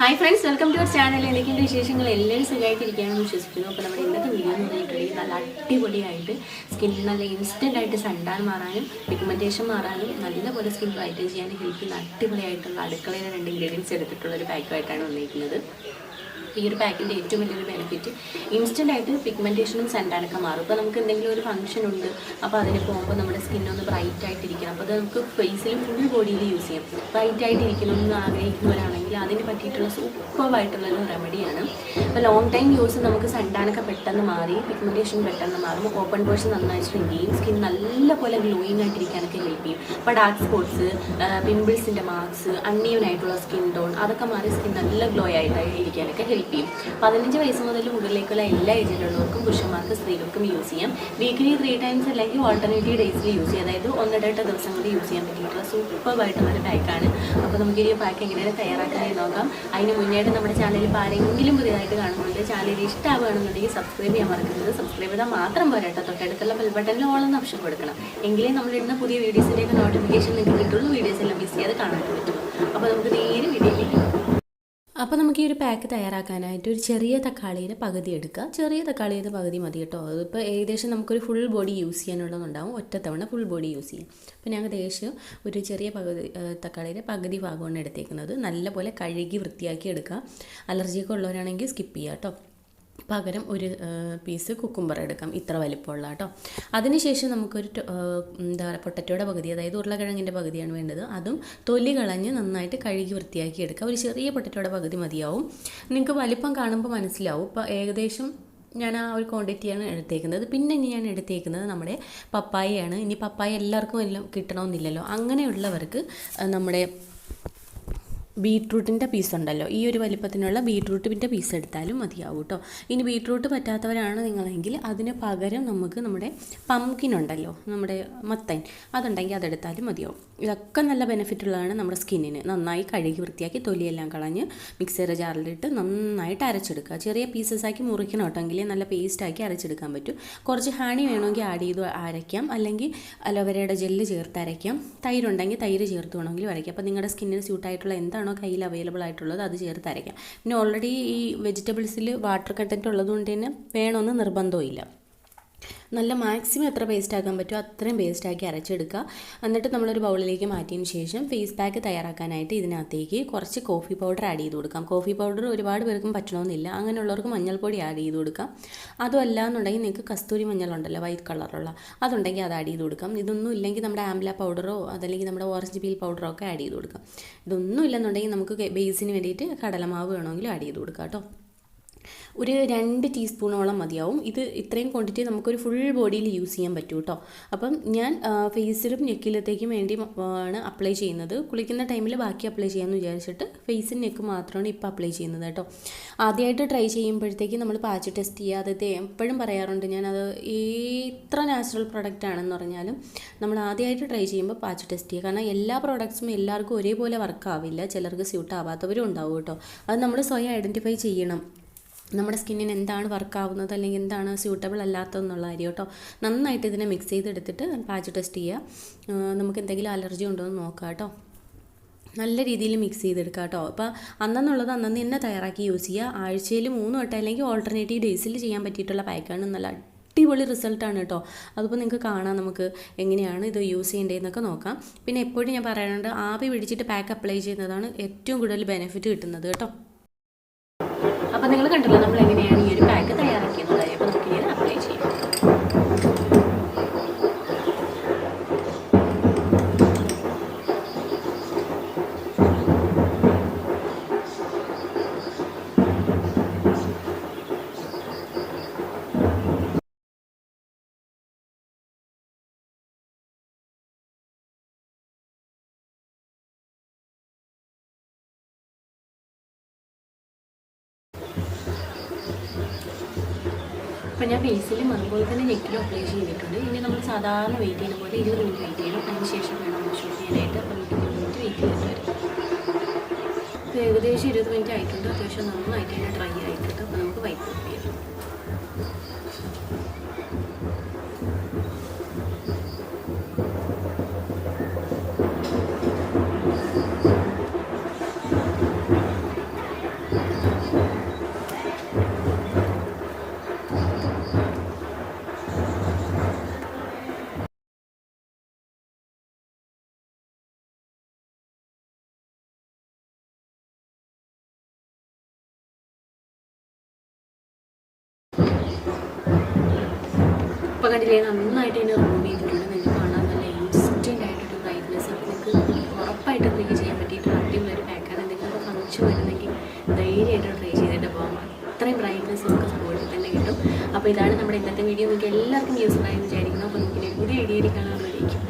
Hi friends welcome to our channel എനിക്കെന്റെ വിശേഷങ്ങൾ എല്ലാവരും സുഖമായിട്ടിരിക്കുകയാണെന്ന് വിശ്വസിക്കുന്നു. അപ്പോൾ നമ്മുടെ ഇന്നത്തെ വീഡിയോ എന്ന് പറഞ്ഞിട്ടുണ്ടെങ്കിൽ നല്ല അടിപൊളിയായിട്ട് സ്കിന്നിൽ നല്ല ഇൻസ്റ്റന്റ് ആയിട്ട് സണ്ടാൻ മാറാനും പിഗ്മെന്റേഷൻ മാറാനും നല്ലപോലെ സ്കിൻ ബ്രൈറ്റൻ ചെയ്യാനും ഹെൽപ്പ് ചെയ്യുന്ന അടിപൊളിയായിട്ടുള്ള അടുക്കളയിലെ രണ്ട് ഇൻഗ്രീഡിയൻസ് എടുത്തിട്ടുള്ള ഒരു പാക്കുമായിട്ടാണ് വന്നിരിക്കുന്നത്. ഈ ഒരു പാക്കിന്റെ ഏറ്റവും വലിയൊരു ബെനിഫിറ്റ് ഇൻസ്റ്റന്റ് ആയിട്ട് പിഗ്മെന്റേഷനും സെൻഡാനൊക്കെ മാറും. ഇപ്പോൾ നമുക്ക് എന്തെങ്കിലും ഒരു ഫംഗ്ഷൻ ഉണ്ട് അപ്പോൾ അതിന് പോകുമ്പോൾ നമ്മുടെ സ്കിൻ ഒന്ന് ബ്രൈറ്റ് ആയിട്ടിരിക്കണം. അപ്പോൾ അത് നമുക്ക് ഫേസിലും ഫുൾ ബോഡിയിൽ യൂസ് ചെയ്യാം. ബ്രൈറ്റ് ആയിട്ടിരിക്കണം എന്ന് ആഗ്രഹിക്കുന്നവരാണെങ്കിൽ അതിന് പറ്റിയിട്ടുള്ള സൂപ്പറായിട്ടുള്ളൊരു റെമഡിയാണ് അപ്പോൾ ലോങ് ടൈം യൂസ് നമുക്ക് സെന്റാനൊക്കെ പെട്ടെന്ന് മാറി പിഗ്മെന്റേഷൻ പെട്ടെന്ന് മാറും. ഓപ്പൺ പോർഷൻ നന്നായിട്ട് സ്ട്രിങ് ചെയ്യും. സ്കിൻ നല്ലപോലെ ഗ്ലോയിങ് ആയിട്ടിരിക്കാനൊക്കെ ഹെൽപ്പ് ചെയ്യും. അപ്പോൾ ഡാർക്ക് സ്പോട്ട്സ് പിമ്പിൾസിന്റെ മാർക്സ് അൺഈവൻ ആയിട്ടുള്ള സ്കിൻ ടോൺ അതൊക്കെ മാറി സ്കിൻ നല്ല ഗ്ലോ ആയിട്ട് ഇരിക്കാനൊക്കെ ഹെൽപ്പ് ചെയ്യും പതിനഞ്ച് വയസ്സ് മുതൽ മുകളിലേക്കുള്ള എല്ലാ ഏജിലുള്ളവർക്കും പുരുഷന്മാർക്ക് സ്ത്രീകൾക്കും യൂസ് ചെയ്യാം. വീക്കിലി ത്രീ ടൈംസ് അല്ലെങ്കിൽ ഓൾട്ടർനേറ്റീവ് ഡേയ്സിൽ യൂസ് ചെയ്യാം. അതായത് ഒന്നിടട്ട ദിവസം കൂടി യൂസ് ചെയ്യാൻ പറ്റിയിട്ടുള്ള സൂപ്പറായിട്ടുള്ള ഒരു പാക്കാണ് അപ്പോൾ നമുക്ക് ഈ പാക്ക് എങ്ങനെയാണ് തയ്യാറാക്കാനായി നോക്കാം. അതിന് മുന്നേയായിട്ട് നമ്മുടെ ചാനലിൽ ഇപ്പോൾ ആരെങ്കിലും പുതിയതായിട്ട് കാണുന്നുണ്ട് ചാനൽ ഇഷ്ടമാവുകയാണെന്നുണ്ടെങ്കിൽ സബ്സ്ക്രൈബ് ചെയ്യാൻ മറക്കരുത്. സബ്സ്ക്രൈബ് ചെയ്താൽ മാത്രം പോരാട്ടെ തൊട്ടടുത്തുള്ള ബെൽബട്ടനിൽ ഓളെന്ന് ഓപ്ഷൻ കൊടുക്കണം. എങ്കിലേ നമ്മളിടുന്ന പുതിയ വീഡിയോസിന്റെയൊക്കെ നോട്ടിഫിക്കേഷൻ നിങ്ങൾക്ക് കിട്ടുള്ളൂ. വീഡിയോസ് എല്ലാം മിസ് ചെയ്യാതെ കാണാൻ പറ്റുള്ളൂ. അപ്പോൾ നമുക്ക് നേരെ വീഡിയോയിലേക്ക് അപ്പോൾ നമുക്ക് ഈ ഒരു പാക്ക് തയ്യാറാക്കാനായിട്ട് ഒരു ചെറിയ തക്കാളിയുടെ പകുതി എടുക്കുക. ചെറിയ തക്കാളിയുടെ പകുതി മതി കേട്ടോ. അതിപ്പോൾ ഏകദേശം നമുക്കൊരു ഫുൾ ബോഡി യൂസ് ചെയ്യാനുള്ളതുണ്ടാവും. ഒറ്റത്തവണ ഫുൾ ബോഡി യൂസ് ചെയ്യാം. അപ്പോൾ ഞാൻ ഏകദേശം ഒരു ചെറിയ പകുതി തക്കാളിയുടെ പകുതി ഭാഗമാണ് എടുത്തേക്കുന്നത്. നല്ലപോലെ കഴുകി വൃത്തിയാക്കി എടുക്കുക. അലർജിയൊക്കെ ഉള്ളവരാണെങ്കിൽ സ്കിപ്പ് ചെയ്യുക കേട്ടോ. പകരം ഒരു പീസ് കുക്കുംബർ എടുക്കാം. ഇത്ര വലിപ്പമുള്ള കേട്ടോ അതിനുശേഷം നമുക്കൊരു എന്താ പറയുക പൊട്ടറ്റോയുടെ പകുതി അതായത് ഉരുളക്കിഴങ്ങിന്റെ പകുതിയാണ് വേണ്ടത്. അതും തൊലി കളഞ്ഞ് നന്നായിട്ട് കഴുകി വൃത്തിയാക്കി എടുക്കുക. ഒരു ചെറിയ പൊട്ടറ്റോയുടെ പകുതി മതിയാവും. നിങ്ങൾക്ക് വലിപ്പം കാണുമ്പോൾ മനസ്സിലാവും. ഇപ്പോൾ ഏകദേശം ഞാൻ ആ ഒരു ക്വാണ്ടിറ്റിയാണ് എടുത്തേക്കുന്നത്. പിന്നെ ഇനി ഞാൻ എടുത്തേക്കുന്നത് നമ്മുടെ പപ്പായയാണ്. ഇനി പപ്പായ എല്ലാവർക്കും എല്ലാം കിട്ടണമെന്നില്ലല്ലോ. അങ്ങനെയുള്ളവർക്ക് നമ്മുടെ ബീട്രൂട്ടിന്റെ പീസ് ഉണ്ടല്ലോ. ഈ ഒരു വലിപ്പത്തിനുള്ള ബീട്രൂട്ടിന്റെ പീസ് എടുത്താലും മതിയാവും കേട്ടോ ഇനി ബീട്രൂട്ട് പറ്റാത്തവരാണ് നിങ്ങളെങ്കിൽ അതിന് പകരം നമുക്ക് നമ്മുടെ പംകിൻ ഉണ്ടല്ലോ നമ്മുടെ മത്തൻ അതുണ്ടെങ്കിൽ അതെടുത്താലും മതിയാവും. ഇതൊക്കെ നല്ല ബെനിഫിറ്റ് ഉള്ളതാണ് നമ്മുടെ സ്കിന്നിന് നന്നായി കഴുകി വൃത്തിയാക്കി തൊലിയെല്ലാം കളഞ്ഞ് മിക്സർ ജാറിലിട്ട് നന്നായിട്ട് അരച്ചെടുക്കുക. ചെറിയ പീസസ് ആക്കി മുറിക്കണം കേട്ടോ നല്ല പേസ്റ്റാക്കി അരച്ചെടുക്കാൻ പറ്റും. കുറച്ച് ഹണി വേണമെങ്കിൽ ആഡ് ചെയ്ത് അരയ്ക്കാം. അല്ലെങ്കിൽ അലോവരയുടെ ജെല്ല് ചേർത്ത് അരയ്ക്കാം. തൈരുണ്ടെങ്കിൽ തൈര് ചേർത്ത് വേണമെങ്കിലും അരയ്ക്കാം അപ്പോൾ നിങ്ങളുടെ സ്കിന്നിന് സ്യൂട്ടായിട്ടുള്ള എന്താണോ കയ്യിൽ അവൈലബിൾ ആയിട്ടുള്ളത് അത് ചേർത്ത് അരയ്ക്കാം. പിന്നെ ഓൾറെഡി ഈ വെജിറ്റബിൾസിൽ വാട്ടർ കണ്ടന്റ് ഉള്ളതുകൊണ്ട് തന്നെ വേണമെന്ന് നിർബന്ധമില്ല നല്ല മാക്സിമം എത്ര പേസ്റ്റ് ആക്കാൻ പറ്റുമോ അത്രയും പേസ്റ്റ് ആക്കി അരച്ചെടുക്കുക. എന്നിട്ട് നമ്മളൊരു ബൗളിലേക്ക് മാറ്റിയതിന് ശേഷം ഫേസ് പാക്ക് തയ്യാറാക്കാനായിട്ട് ഇതിനകത്തേക്ക് കുറച്ച് കോഫി പൗഡർ ആഡ് ചെയ്ത് കൊടുക്കാം. കോഫി പൗഡർ ഒരുപാട് പേർക്കും പറ്റണമെന്നില്ല. അങ്ങനെയുള്ളവർക്ക് മഞ്ഞൾപ്പൊടി ആഡ് ചെയ്ത് കൊടുക്കാം. അതുമല്ല എന്നുണ്ടെങ്കിൽ നിങ്ങൾക്ക് കസ്തൂരി മഞ്ഞളുണ്ടല്ലോ വൈറ്റ് കളറുള്ള അതുണ്ടെങ്കിൽ അത് ആഡ് ചെയ്ത് കൊടുക്കാം. ഇതൊന്നും ഇല്ലെങ്കിൽ നമ്മുടെ ആംബ്ല പൗഡറോ അതല്ലെങ്കിൽ നമ്മുടെ ഓറഞ്ച് പീൽ പൗഡറോ ഒക്കെ ആഡ് ചെയ്ത് കൊടുക്കാം. ഇതൊന്നും ഇല്ലെന്നുണ്ടെങ്കിൽ നമുക്ക് ബേസിന് വേണ്ടിയിട്ട് കടലമാവ് വേണമെങ്കിലും ആഡ് ചെയ്ത് കൊടുക്കാം കേട്ടോ. ഒരു രണ്ട് ടീസ്പൂണോളം മതിയാവും. ഇത് ഇത്രയും ക്വാണ്ടിറ്റി നമുക്കൊരു ഫുൾ ബോഡിയിൽ യൂസ് ചെയ്യാൻ പറ്റും കേട്ടോ അപ്പം ഞാൻ ഫേസിലും നെക്കിലത്തേക്കും വേണ്ടി ആണ് അപ്ലൈ ചെയ്യുന്നത്. കുളിക്കുന്ന ടൈമിൽ ബാക്കി അപ്ലൈ ചെയ്യാമെന്ന് വിചാരിച്ചിട്ട് ഫേസിന് നെക്ക് മാത്രമാണ് ഇപ്പോൾ അപ്ലൈ ചെയ്യുന്നത് കേട്ടോ ആദ്യമായിട്ട് ട്രൈ ചെയ്യുമ്പോഴത്തേക്ക് നമ്മൾ പാച്ച് ടെസ്റ്റ് ചെയ്യുക. അത് എപ്പോഴും പറയാറുണ്ട്. ഞാൻ അത് എത്ര നാച്ചുറൽ പ്രൊഡക്റ്റ് ആണെന്ന് പറഞ്ഞാലും നമ്മൾ ആദ്യമായിട്ട് ട്രൈ ചെയ്യുമ്പോൾ പാച്ച് ടെസ്റ്റ് ചെയ്യുക. കാരണം എല്ലാ പ്രോഡക്ട്സും എല്ലാവർക്കും ഒരേപോലെ വർക്ക് ആവില്ല. ചിലർക്ക് സ്യൂട്ട് ആവാത്തവരും ഉണ്ടാവും കേട്ടോ അത് നമ്മൾ സ്വയം ഐഡന്റിഫൈ ചെയ്യണം. നമ്മുടെ സ്കിന്നിന് എന്താണ് വർക്കാവുന്നത് അല്ലെങ്കിൽ എന്താണ് സ്യൂട്ടബിൾ അല്ലാത്തതെന്നുള്ള കാര്യം കേട്ടോ. നന്നായിട്ട് ഇതിനെ മിക്സ് ചെയ്തെടുത്തിട്ട് പാച്ച് ടെസ്റ്റ് ചെയ്യുക നമുക്ക് എന്തെങ്കിലും അലർജി ഉണ്ടോ എന്ന് നോക്കാം കേട്ടോ. നല്ല രീതിയിൽ മിക്സ് ചെയ്തെടുക്കുക കേട്ടോ. അപ്പോൾ അന്നെന്നുള്ളത് അന്നന്ന് തന്നെ തയ്യാറാക്കി യൂസ് ചെയ്യുക ആഴ്ചയിൽ മൂന്ന് വട്ടം അല്ലെങ്കിൽ ഓൾട്ടർനേറ്റീവ് ഡേയ്സിൽ ചെയ്യാൻ പറ്റിയിട്ടുള്ള പാക്കാണ്. നല്ല അടിപൊളി റിസൾട്ടാണ് കേട്ടോ. അതിപ്പോൾ നിങ്ങൾക്ക് കാണാം നമുക്ക് എങ്ങനെയാണ് ഇത് യൂസ് ചെയ്യേണ്ടതെന്നൊക്കെ നോക്കാം. പിന്നെ എപ്പോഴും ഞാൻ പറയാനുണ്ട് ആവി പിടിച്ചിട്ട് പാക്ക് അപ്ലൈ ചെയ്യുന്നതാണ് ഏറ്റവും കൂടുതൽ ബെനിഫിറ്റ് കിട്ടുന്നത് കേട്ടോ. അപ്പോൾ നിങ്ങൾ കണ്ടല്ലോ നമ്മൾ എങ്ങനെയാണ് ഈ ഒരു പാക്ക് അപ്പോൾ ഞാൻ ഫേസിലും അതുപോലെ തന്നെ നെക്കിലും അപ്ലൈ ചെയ്തിട്ടുണ്ട്. ഇനി നമ്മൾ സാധാരണ വെയിറ്റ് ചെയ്യുന്ന പോലെ ഇരുപത് മിനിറ്റ് വെയിറ്റ് ചെയ്യണം. അതിന് ശേഷം വേണം ഷൂട്ട് ചെയ്യാനായിട്ട്. അപ്പോൾ നമുക്ക് ഇരുപത് മിനിറ്റ് വെയിറ്റ് ചെയ്തിട്ട് വരും അപ്പോൾ ഏകദേശം ഇരുപത് മിനിറ്റ് ആയിട്ടുണ്ട്. അത്യാവശ്യം നന്നായിട്ട് തന്നെ ഡ്രൈ ആയിട്ടുണ്ട്. അപ്പോൾ നമുക്ക് വൈറ്റ് ചെയ്യാം. ഇപ്പോൾ കണ്ടില്ലേ? നന്നായിട്ട് ഇതിനെ റൂം ചെയ്തിട്ടുണ്ട്. നിങ്ങൾക്ക് കാണാൻ നല്ല ഇൻസ്റ്റന്റ് ആയിട്ടൊരു ബ്രൈറ്റ്നെസ് അപ്പോൾ നിങ്ങൾക്ക് ഉറപ്പായിട്ട് ട്രൈ ചെയ്യാൻ പറ്റിയിട്ട് അടിപൊളി ഒരു പാക്കാണ് എന്തെങ്കിലും ഫംഗ്ഷൻ വരുന്നെങ്കിൽ ധൈര്യമായിട്ട് ട്രൈ ചെയ്തിട്ട് പോകാം അത്രയും ബ്രൈറ്റ്നെസ് നമുക്ക് സ്പോട്ടിൽ തന്നെ കിട്ടും. അപ്പോൾ ഇതാണ് നമ്മുടെ ഇന്നത്തെ വീഡിയോ നിങ്ങൾക്ക് എല്ലാവർക്കും യൂസ്ഫുൾ ആയി വിചാരിക്കുന്നു. അപ്പോൾ നമുക്ക് പുതിയ വീഡിയോയിൽ കാണാൻ വേണ്ടിയിരിക്കും